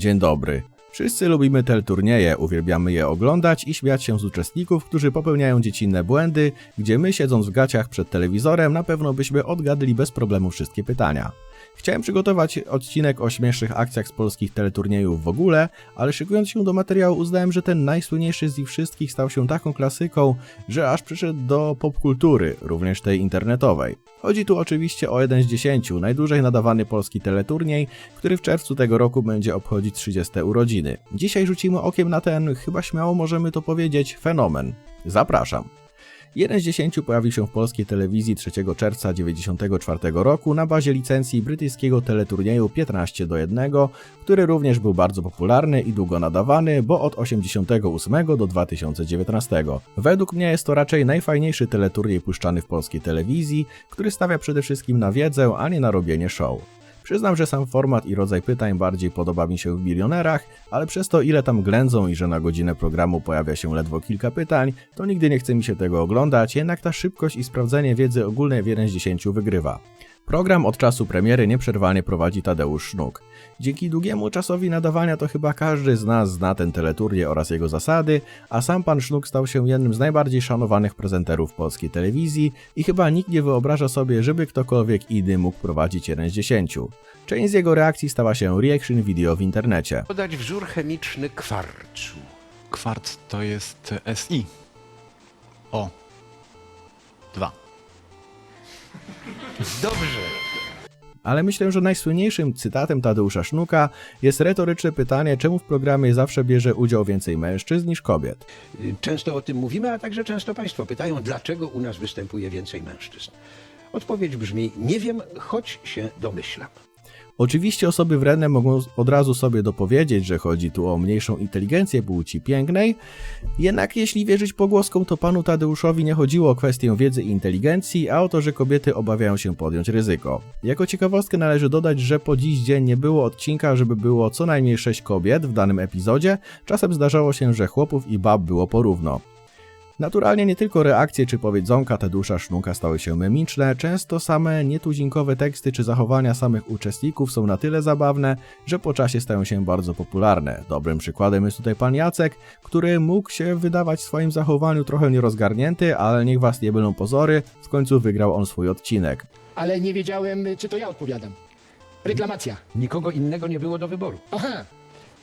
Dzień dobry. Wszyscy lubimy teleturnieje, uwielbiamy je oglądać i śmiać się z uczestników, którzy popełniają dziecinne błędy, gdzie my siedząc w gaciach przed telewizorem na pewno byśmy odgadli bez problemu wszystkie pytania. Chciałem przygotować odcinek o śmiesznych akcjach z polskich teleturniejów w ogóle, ale szykując się do materiału uznałem, że ten najsłynniejszy z nich wszystkich stał się taką klasyką, że aż przyszedł do popkultury, również tej internetowej. Chodzi tu oczywiście o jeden z dziesięciu, najdłużej nadawany polski teleturniej, który w czerwcu tego roku będzie obchodzić 30 urodziny. Dzisiaj rzucimy okiem na ten, chyba śmiało możemy to powiedzieć, fenomen. Zapraszam. Jeden z dziesięciu pojawił się w polskiej telewizji 3 czerwca 1994 roku na bazie licencji brytyjskiego teleturnieju 15 do 1, który również był bardzo popularny i długo nadawany, bo od 88 do 2019. Według mnie jest to raczej najfajniejszy teleturniej puszczany w polskiej telewizji, który stawia przede wszystkim na wiedzę, a nie na robienie show. Przyznam, że sam format i rodzaj pytań bardziej podoba mi się w milionerach, ale przez to ile tam ględzą i że na godzinę programu pojawia się ledwo kilka pytań, to nigdy nie chce mi się tego oglądać, jednak ta szybkość i sprawdzenie wiedzy ogólnej w 1 z 10 wygrywa. Program od czasu premiery nieprzerwanie prowadzi Tadeusz Sznuk. Dzięki długiemu czasowi nadawania to chyba każdy z nas zna ten teleturniej oraz jego zasady, a sam pan Sznuk stał się jednym z najbardziej szanowanych prezenterów polskiej telewizji i chyba nikt nie wyobraża sobie, żeby ktokolwiek inny mógł prowadzić jeden z 10. Część z jego reakcji stała się reaction video w internecie. Podać wzór chemiczny kwarcu. Kwarc to jest SI. O. Dwa. Dobrze. Ale myślę, że najsłynniejszym cytatem Tadeusza Sznuka jest retoryczne pytanie, czemu w programie zawsze bierze udział więcej mężczyzn niż kobiet. Często o tym mówimy, a także często Państwo pytają, dlaczego u nas występuje więcej mężczyzn. Odpowiedź brzmi: Nie wiem, choć się domyślam. Oczywiście osoby wredne mogą od razu sobie dopowiedzieć, że chodzi tu o mniejszą inteligencję płci pięknej, jednak jeśli wierzyć pogłoskom, to panu Tadeuszowi nie chodziło o kwestię wiedzy i inteligencji, a o to, że kobiety obawiają się podjąć ryzyko. Jako ciekawostkę należy dodać, że po dziś dzień nie było odcinka, żeby było co najmniej 6 kobiet w danym epizodzie, czasem zdarzało się, że chłopów i bab było porówno. Naturalnie nie tylko reakcje czy powiedzonka Tadeusza Sznuka stały się memiczne, często same nietuzinkowe teksty czy zachowania samych uczestników są na tyle zabawne, że po czasie stają się bardzo popularne. Dobrym przykładem jest tutaj pan Jacek, który mógł się wydawać w swoim zachowaniu trochę nierozgarnięty, ale niech was nie będą pozory, w końcu wygrał on swój odcinek. ale nie wiedziałem, czy to ja odpowiadam. Reklamacja. Nikogo innego nie było do wyboru. Aha,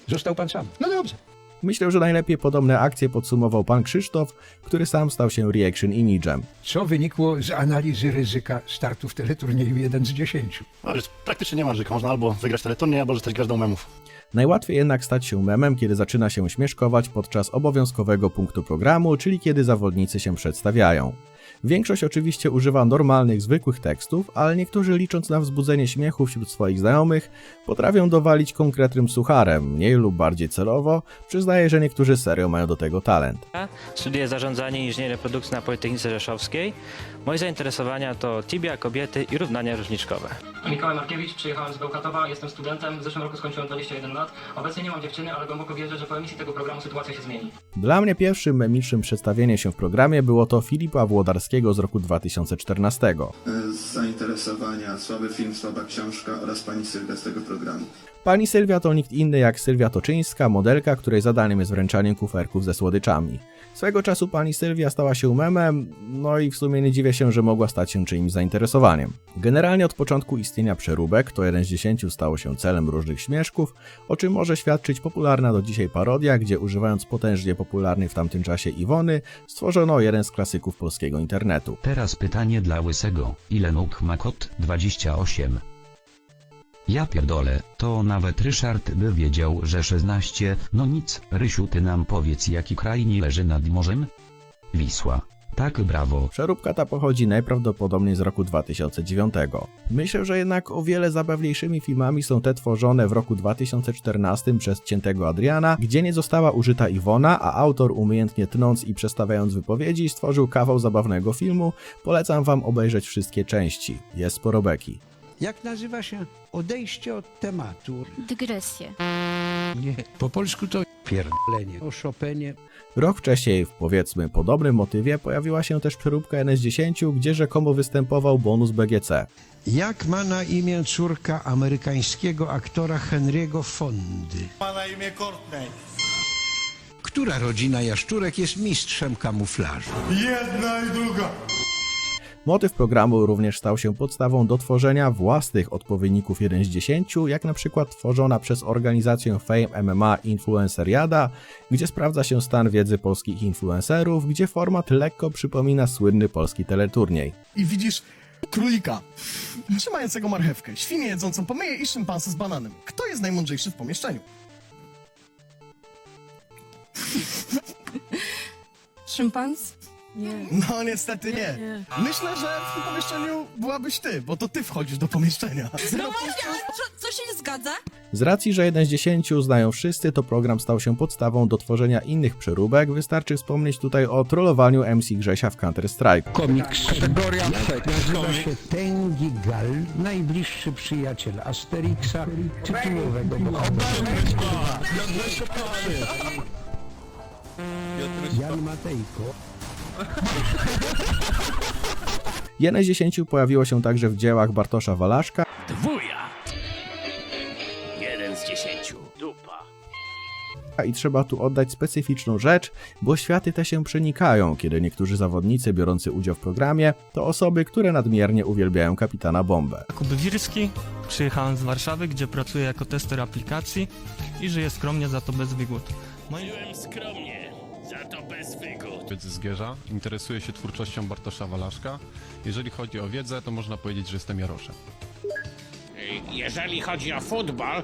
Został Pan sam. no dobrze. Myślę, że najlepiej podobne akcje podsumował pan Krzysztof, który sam stał się reaction imidżem. Co wynikło z analizy ryzyka startu w teleturnieju 1 z 10? No, jest, praktycznie nie ma ryzyka. Można albo wygrać teleturniej, albo zostać gwiazdą memów. Najłatwiej jednak stać się memem, kiedy zaczyna się śmieszkować podczas obowiązkowego punktu programu, czyli kiedy zawodnicy się przedstawiają. Większość oczywiście używa normalnych, zwykłych tekstów, ale niektórzy licząc na wzbudzenie śmiechu wśród swoich znajomych, potrafią dowalić konkretnym sucharem, mniej lub bardziej celowo. Przyznaję, że niektórzy serio mają do tego talent. Studiuję zarządzanie i inżynierię produkcji na Politechnice Rzeszowskiej. Moje zainteresowania to tibia, kobiety i równania różniczkowe. Mikołaj Markiewicz, przyjechałem z Bełchatowa, jestem studentem, w zeszłym roku skończyłem 21 lat. Obecnie nie mam dziewczyny, ale głęboko wierzę, że po emisji tego programu sytuacja się zmieni. Dla mnie pierwszym memicznym przedstawieniem się w programie było to Filipa Z roku 2014. z zainteresowania słaby film, słaba książka oraz pani Sylwia z tego programu. Pani Sylwia to nikt inny jak Sylwia Toczyńska, modelka, której zadaniem jest wręczanie kuferków ze słodyczami. Swego czasu pani Sylwia stała się memem, no i w sumie nie dziwię się, że mogła stać się czyimś zainteresowaniem. Generalnie od początku istnienia przeróbek, to jeden z dziesięciu stało się celem różnych śmieszków, o czym może świadczyć popularna do dzisiaj parodia, gdzie używając potężnie popularnej w tamtym czasie Iwony, stworzono jeden z klasyków polskiego internetu. Teraz pytanie dla Łysego. Ile nóg ma kot? 28. Ja pierdolę, to nawet Ryszard by wiedział, że 16. No nic, Rysiu ty nam powiedz jaki kraj nie leży nad morzem? Wisła. Tak brawo. Przeróbka ta pochodzi najprawdopodobniej z roku 2009. Myślę, że jednak o wiele zabawniejszymi filmami są te tworzone w roku 2014 przez Ciętego Adriana, gdzie nie została użyta Iwona, a autor umiejętnie tnąc i przestawiając wypowiedzi stworzył kawał zabawnego filmu. Polecam wam obejrzeć wszystkie części. Jest sporo beki. Jak nazywa się odejście od tematu? Dygresję. Nie, po polsku to pierdolenie. O Chopinie. Rok wcześniej, w powiedzmy podobnym motywie, pojawiła się też przeróbka NS10, gdzie rzekomo występował bonus BGC. Jak ma na imię córka amerykańskiego aktora Henry'ego Fondy? Ma na imię Courtney. Która rodzina jaszczurek jest mistrzem kamuflażu? Jedna i druga. Motyw programu również stał się podstawą do tworzenia własnych odpowiedników 1 z 10, jak na przykład tworzona przez organizację Fame MMA Influenceriada, gdzie sprawdza się stan wiedzy polskich influencerów, gdzie format lekko przypomina słynny polski teleturniej. I widzisz królika trzymającego marchewkę, świnię jedzącą pomyję i szympansę z bananem. Kto jest najmądrzejszy w pomieszczeniu? Szympans? Nie. No niestety nie. Myślę, że w tym pomieszczeniu byłabyś ty, bo to ty wchodzisz do pomieszczenia. No właśnie, ale co, co się nie zgadza? Z racji, że 1 z 10 znają wszyscy, to program stał się podstawą do tworzenia innych przeróbek. Wystarczy wspomnieć tutaj o trollowaniu MC Grzesia w Counter-Strike. Komiks. Kategoria Nazywa się Tengi Gal, najbliższy przyjaciel Asterixa, tytułowego bohatera. Jan Matejko. 1 z 10 pojawiło się także w dziełach Bartosza Walaszka, Dwuja! Jeden z dziesięciu. Dupa. i trzeba tu oddać specyficzną rzecz, bo światy te się przenikają, kiedy niektórzy zawodnicy biorący udział w programie to osoby, które nadmiernie uwielbiają kapitana Bombę. Jakub Wirski. Przyjechałem z Warszawy, gdzie pracuję jako tester aplikacji i żyję skromnie, za to bez wygód. Żyłem skromnie, za to bez wygód. Z Gierza, interesuję się twórczością Bartosza Walaszka. Jeżeli chodzi o wiedzę, to można powiedzieć, że jestem Jaroszem. Jeżeli chodzi o futbol,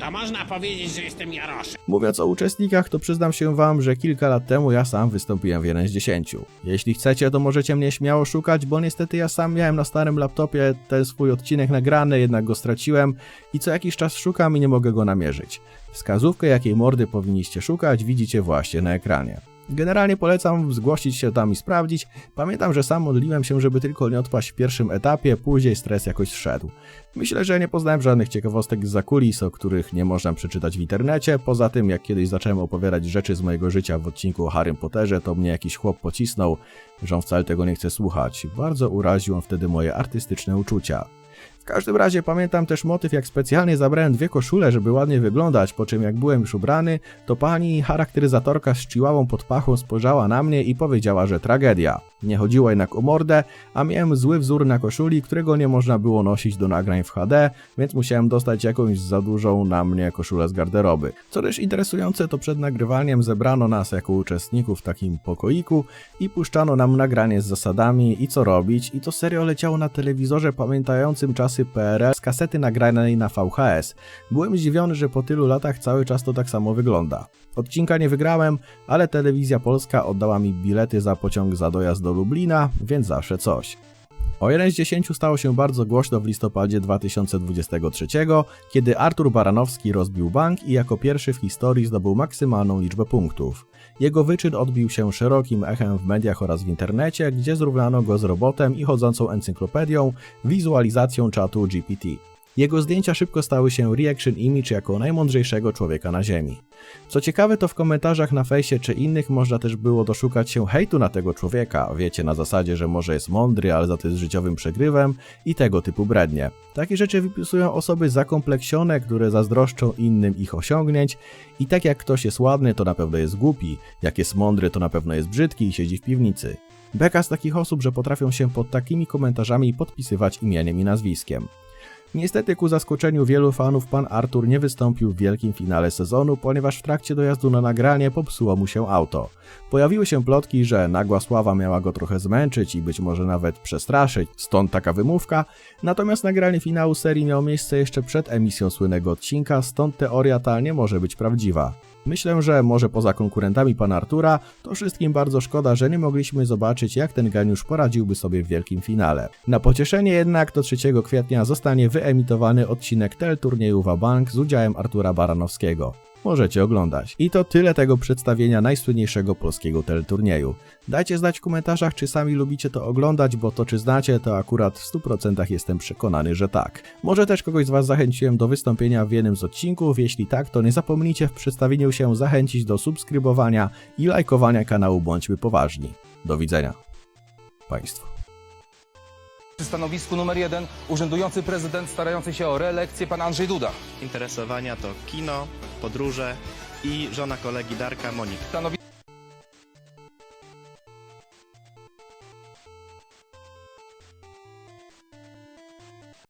to można powiedzieć, że jestem Jaroszem. Mówiąc o uczestnikach, to przyznam się wam, że kilka lat temu ja sam wystąpiłem w 1 z 10. Jeśli chcecie, to możecie mnie śmiało szukać, bo niestety ja sam miałem na starym laptopie ten swój odcinek nagrany, jednak go straciłem i co jakiś czas szukam i nie mogę go namierzyć. Wskazówkę, jakiej mordy powinniście szukać, widzicie właśnie na ekranie. Generalnie polecam zgłosić się tam i sprawdzić. Pamiętam, że sam modliłem się, żeby tylko nie odpaść w pierwszym etapie, później stres jakoś zszedł. Myślę, że nie poznałem żadnych ciekawostek z zakulis, o których nie można przeczytać w internecie. Poza tym, jak kiedyś zacząłem opowiadać rzeczy z mojego życia w odcinku o Harrym Potterze, to mnie jakiś chłop pocisnął, że on wcale tego nie chce słuchać. Bardzo uraził on wtedy moje artystyczne uczucia. W każdym razie pamiętam też motyw, jak specjalnie zabrałem dwie koszule, żeby ładnie wyglądać, po czym jak byłem już ubrany, to pani charakteryzatorka z chihuahą pod pachą spojrzała na mnie i powiedziała, że tragedia. Nie chodziło jednak o mordę, a miałem zły wzór na koszuli, którego nie można było nosić do nagrań w HD, więc musiałem dostać jakąś za dużą na mnie koszulę z garderoby. Co też interesujące, to przed nagrywaniem zebrano nas jako uczestników w takim pokoiku i puszczano nam nagranie z zasadami i co robić i to serio leciało na telewizorze pamiętającym czasy PRL z kasety nagranej na VHS. Byłem zdziwiony, że po tylu latach cały czas to tak samo wygląda. Odcinka nie wygrałem, ale telewizja polska oddała mi bilety za pociąg za dojazd do Lublina, więc zawsze coś. O 1 z 10 stało się bardzo głośno w listopadzie 2023, kiedy Artur Baranowski rozbił bank i jako pierwszy w historii zdobył maksymalną liczbę punktów. Jego wyczyn odbił się szerokim echem w mediach oraz w internecie, gdzie zrównano go z robotem i chodzącą encyklopedią, wizualizacją czatu GPT. Jego zdjęcia szybko stały się reaction image jako najmądrzejszego człowieka na Ziemi. Co ciekawe, to w komentarzach na fejsie czy innych można też było doszukać się hejtu na tego człowieka, wiecie, na zasadzie, że może jest mądry, ale za to jest życiowym przegrywem i tego typu brednie. Takie rzeczy wypisują osoby zakompleksione, które zazdroszczą innym ich osiągnięć i tak jak ktoś jest ładny, to na pewno jest głupi, jak jest mądry, to na pewno jest brzydki i siedzi w piwnicy. Beka z takich osób, że potrafią się pod takimi komentarzami podpisywać imieniem i nazwiskiem. Niestety ku zaskoczeniu wielu fanów pan Artur nie wystąpił w wielkim finale sezonu, ponieważ w trakcie dojazdu na nagranie popsuło mu się auto. Pojawiły się plotki, że nagła sława miała go trochę zmęczyć i być może nawet przestraszyć, stąd taka wymówka, natomiast nagranie finału serii miało miejsce jeszcze przed emisją słynnego odcinka, stąd teoria ta nie może być prawdziwa. Myślę, że może poza konkurentami pana Artura, to wszystkim bardzo szkoda, że nie mogliśmy zobaczyć, jak ten geniusz poradziłby sobie w wielkim finale. Na pocieszenie jednak do 3 kwietnia zostanie wyemitowany odcinek teleturnieju Wabank z udziałem Artura Baranowskiego. Możecie oglądać. I to tyle tego przedstawienia najsłynniejszego polskiego teleturnieju. Dajcie znać w komentarzach, czy sami lubicie to oglądać, bo to czy znacie, to akurat w 100% jestem przekonany, że tak. Może też kogoś z Was zachęciłem do wystąpienia w jednym z odcinków, jeśli tak, to nie zapomnijcie w przedstawieniu się zachęcić do subskrybowania i lajkowania kanału Bądźmy Poważni. Do widzenia. Państwu. stanowisku numer jeden urzędujący prezydent starający się o reelekcję pan Andrzej Duda. Interesowania to kino, podróże i żona kolegi Darka Monika.